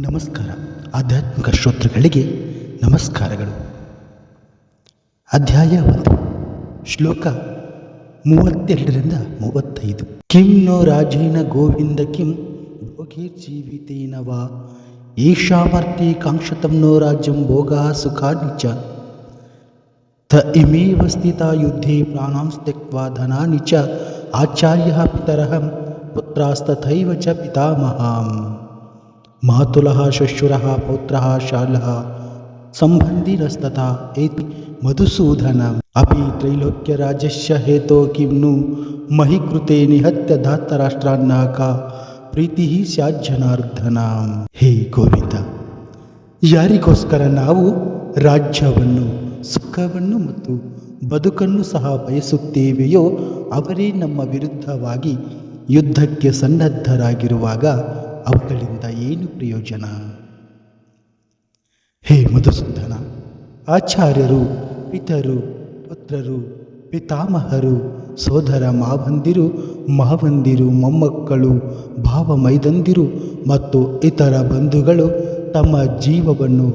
ನಮಸ್ಕಾರ. ಆಧ್ಯಾತ್ಮಿಕ ಶ್ರೋತೃಗಳಿಗೆ ನಮಸ್ಕಾರಗಳು. ಅಧ್ಯಾಯ ಒಂದು, ಶ್ಲೋಕ ಮೂವತ್ತೆರಡರಿಂದ ಮೂವತ್ತೈದು. ಕಿಂ ನೋ ರಾಜೇನ ಗೋವಿಂದ ಕಿಂ ಭೋಗೀರ್ಜೀವಿತೇನ ವಾ? ಏಷಾಮರ್ಥಿ ಕಾಂಕ್ಷತಂ ನೋ ರಾಜ್ಯಂ ಭೋಗ ಸುಖಾನಿ ಚ. ತ ಇಮೇವ ಸ್ಥಿತ ಯುದ್ಧೇ ಪ್ರಾಣಾಂ ತ್ಯಕ್ವಾ ಧನಾನಿ ಚ. ಆಚಾರ್ಯ ಪಿತರಹಂ ಪುತ್ರಾಸ್ತಥೈವ ಚ ಪಿತಾಮಹಾಂ. ಮಾತುಲಃ ಶ್ವಶುರಃ ಪೌತ್ರಃ, ಶಾಲಃ ಸಂಬಂಧಿನಸ್ತಥಾ ಏತಿ ಮಧುಸೂದನ. ಅಪಿ ತ್ರೈಲೋಕ್ಯರಾಜಸ್ಯ ಹೇತೋ ಕಿಂ ನು ಮಹಿ ಕೃತೆ ನಿಹತ್ಯ ಧಾತರಾಷ್ಟ್ರಾನ್ನಾಕ, ಪ್ರೀತಿ ಹೇ ಗೋವಿಂದ, ಯಾರಿಗೋಸ್ಕರ ನಾವು ರಾಜ್ಯವನ್ನು, ಸುಖವನ್ನು ಮತ್ತು ಬದುಕನ್ನು ಸಹ ಬಯಸುತ್ತೇವೆಯೋ ಅವರೇ ನಮ್ಮ ವಿರುದ್ಧವಾಗಿ ಯುದ್ಧಕ್ಕೆ ಸನ್ನದ್ಧರಾಗಿರುವಾಗ ಅವುಗಳಿಂದ ಏನು ಪ್ರಯೋಜನ? ಹೇ ಮಧುಸೂದನ, ಆಚಾರ್ಯರು, ಪಿತರು, ಪುತ್ರರು, ಪಿತಾಮಹರು, ಸೋದರ ಮಾವಂದಿರು ಮಾವಂದಿರು ಮೊಮ್ಮಕ್ಕಳು ಭಾವ ಮೈದಂದಿರು ಮತ್ತು ಇತರ ಬಂಧುಗಳು ತಮ್ಮ ಜೀವವನ್ನು,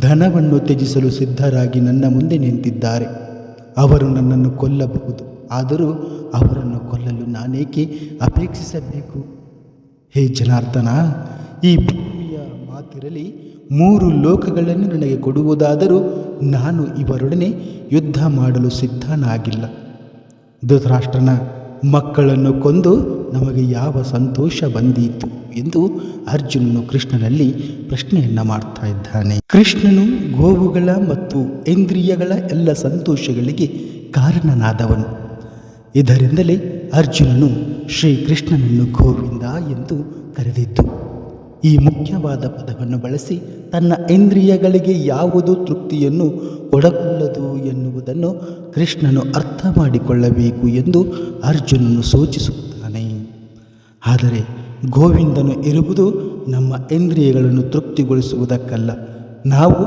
ಧನವನ್ನು ತ್ಯಜಿಸಲು ಸಿದ್ಧರಾಗಿ ನನ್ನ ಮುಂದೆ ನಿಂತಿದ್ದಾರೆ. ಅವರು ನನ್ನನ್ನು ಕೊಲ್ಲಬಹುದು, ಆದರೂ ಅವರನ್ನು ಕೊಲ್ಲಲು ನಾನೇಕೆ ಅಪೇಕ್ಷಿಸಬೇಕು? ಹೇ ಜನಾರ್ದನ, ಈ ಭೂಮಿಯ ಮಾತಿರಲಿ ಮೂರು ಲೋಕಗಳನ್ನು ನನಗೆ ಕೊಡುವುದಾದರೂ ನಾನು ಇವರೊಡನೆ ಯುದ್ಧ ಮಾಡಲು ಸಿದ್ಧನಾಗಿಲ್ಲ. ಧೃತರಾಷ್ಟ್ರನ ಮಕ್ಕಳನ್ನು ಕೊಂದು ನಮಗೆ ಯಾವ ಸಂತೋಷ ಬಂದೀತು ಎಂದು ಅರ್ಜುನನು ಕೃಷ್ಣನಲ್ಲಿ ಪ್ರಶ್ನೆಯನ್ನು ಮಾಡ್ತಾ ಇದ್ದಾನೆ. ಕೃಷ್ಣನು ಗೋವುಗಳ ಮತ್ತು ಇಂದ್ರಿಯಗಳ ಎಲ್ಲ ಸಂತೋಷಗಳಿಗೆ ಕಾರಣನಾದವನು. ಇದರಿಂದಲೇ ಅರ್ಜುನನು ಶ್ರೀಕೃಷ್ಣನನ್ನು ಗೋವಿಂದ ಎಂದು ಕರೆದಿದ್ದು, ಈ ಮುಖ್ಯವಾದ ಪದವನ್ನು ಬಳಸಿ ತನ್ನ ಇಂದ್ರಿಯಗಳಿಗೆ ಯಾವುದು ತೃಪ್ತಿಯನ್ನು ಕೊಡಬಲ್ಲದು ಎನ್ನುವುದನ್ನು ಕೃಷ್ಣನು ಅರ್ಥ ಮಾಡಿಕೊಳ್ಳಬೇಕು ಎಂದು ಅರ್ಜುನನು ಸೂಚಿಸುತ್ತಾನೆ. ಆದರೆ ಗೋವಿಂದನು ಇರುವುದು ನಮ್ಮ ಇಂದ್ರಿಯಗಳನ್ನು ತೃಪ್ತಿಗೊಳಿಸುವುದಕ್ಕಲ್ಲ. ನಾವು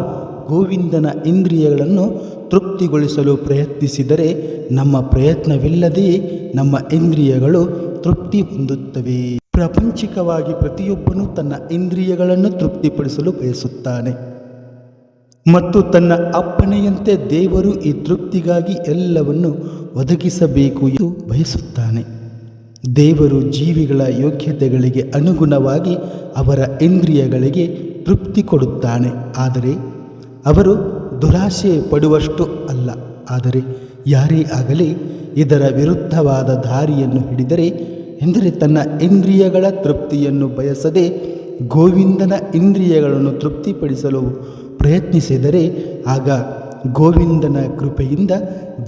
ಗೋವಿಂದನ ಇಂದ್ರಿಯಗಳನ್ನು ತೃಪ್ತಿಗೊಳಿಸಲು ಪ್ರಯತ್ನಿಸಿದರೆ ನಮ್ಮ ಪ್ರಯತ್ನವಿಲ್ಲದೆಯೇ ನಮ್ಮ ಇಂದ್ರಿಯಗಳು ತೃಪ್ತಿ ಹೊಂದುತ್ತವೆ. ಪ್ರಪಂಚಿಕವಾಗಿ ಪ್ರತಿಯೊಬ್ಬನೂ ತನ್ನ ಇಂದ್ರಿಯಗಳನ್ನು ತೃಪ್ತಿಪಡಿಸಲು ಬಯಸುತ್ತಾನೆ. ಮತ್ತು ತನ್ನ ಅಪ್ಪಣೆಯಂತೆ ದೇವರು ಈ ತೃಪ್ತಿಗಾಗಿ ಎಲ್ಲವನ್ನು ಒದಗಿಸಬೇಕು ಎಂದು ಬಯಸುತ್ತಾನೆ. ದೇವರು ಜೀವಿಗಳ ಯೋಗ್ಯತೆಗಳಿಗೆ ಅನುಗುಣವಾಗಿ ಅವರ ಇಂದ್ರಿಯಗಳಿಗೆ ತೃಪ್ತಿ ಕೊಡುತ್ತಾನೆ. ಆದರೆ ಅವರು ದುರಾಶೆ ಪಡುವಷ್ಟು ಅಲ್ಲ. ಆದರೆ ಯಾರೇ ಆಗಲಿ ಇದರ ವಿರುದ್ಧವಾದ ದಾರಿಯನ್ನು ಹಿಡಿದರೆ ಎಂದರೆ ತನ್ನ ಇಂದ್ರಿಯಗಳ ತೃಪ್ತಿಯನ್ನು ಬಯಸದೆ ಗೋವಿಂದನ ಇಂದ್ರಿಯಗಳನ್ನು ತೃಪ್ತಿಪಡಿಸಲು ಪ್ರಯತ್ನಿಸಿದರೆ ಆಗ ಗೋವಿಂದನ ಕೃಪೆಯಿಂದ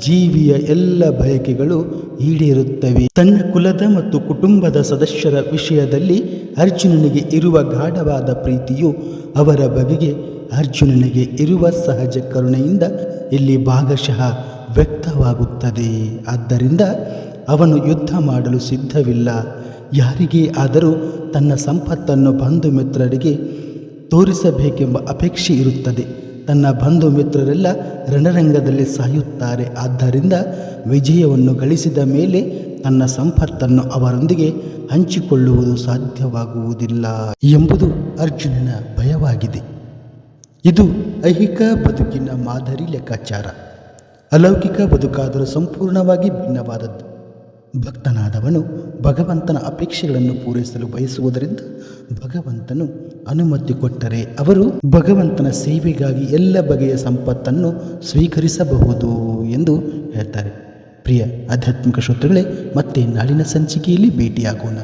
ಜೀವಿಯ ಎಲ್ಲ ಬಯಕೆಗಳು ಈಡೇರುತ್ತವೆ. ತನ್ನ ಕುಲದ ಮತ್ತು ಕುಟುಂಬದ ಸದಸ್ಯರ ವಿಷಯದಲ್ಲಿ ಅರ್ಜುನನಿಗೆ ಇರುವ ಗಾಢವಾದ ಪ್ರೀತಿಯು ಅವರ ಬಗೆಗೆ ಅರ್ಜುನನಿಗೆ ಇರುವ ಸಹಜ ಕರುಣೆಯಿಂದ ಇಲ್ಲಿ ಭಾಗಶಃ ವ್ಯಕ್ತವಾಗುತ್ತದೆ. ಆದ್ದರಿಂದ ಅವನು ಯುದ್ಧ ಮಾಡಲು ಸಿದ್ಧವಿಲ್ಲ. ಯಾರಿಗೇ ಆದರೂ ತನ್ನ ಸಂಪತ್ತನ್ನು ಬಂಧು ಮಿತ್ರರಿಗೆ ತೋರಿಸಬೇಕೆಂಬ ಅಪೇಕ್ಷೆ ಇರುತ್ತದೆ. ತನ್ನ ಬಂಧು ಮಿತ್ರರೆಲ್ಲ ರಣರಂಗದಲ್ಲಿ ಸಾಯುತ್ತಾರೆ. ಆದ್ದರಿಂದ ವಿಜಯವನ್ನು ಗಳಿಸಿದ ಮೇಲೆ ತನ್ನ ಸಂಪತ್ತನ್ನು ಅವರೊಂದಿಗೆ ಹಂಚಿಕೊಳ್ಳುವುದು ಸಾಧ್ಯವಾಗುವುದಿಲ್ಲ ಎಂಬುದು ಅರ್ಜುನನ ಭಯವಾಗಿದೆ. ಇದು ಐಹಿಕ ಬದುಕಿನ ಮಾದರಿ ಲೆಕ್ಕಾಚಾರ. ಅಲೌಕಿಕ ಬದುಕಾದರೂ ಸಂಪೂರ್ಣವಾಗಿ ಭಿನ್ನವಾದದ್ದು. ಭಕ್ತನಾದವನು ಭಗವಂತನ ಅಪೇಕ್ಷೆಗಳನ್ನು ಪೂರೈಸಲು ಬಯಸುವುದರಿಂದ ಭಗವಂತನು ಅನುಮತಿ ಕೊಟ್ಟರೆ ಅವರು ಭಗವಂತನ ಸೇವೆಗಾಗಿ ಎಲ್ಲ ಬಗೆಯ ಸಂಪತ್ತನ್ನು ಸ್ವೀಕರಿಸಬಹುದು ಎಂದು ಹೇಳ್ತಾರೆ. ಪ್ರಿಯ ಆಧ್ಯಾತ್ಮಿಕ ಶ್ರೋತೃಗಳೇ, ಮತ್ತೆ ನಾಳಿನ ಸಂಚಿಕೆಯಲ್ಲಿ ಭೇಟಿಯಾಗೋಣ.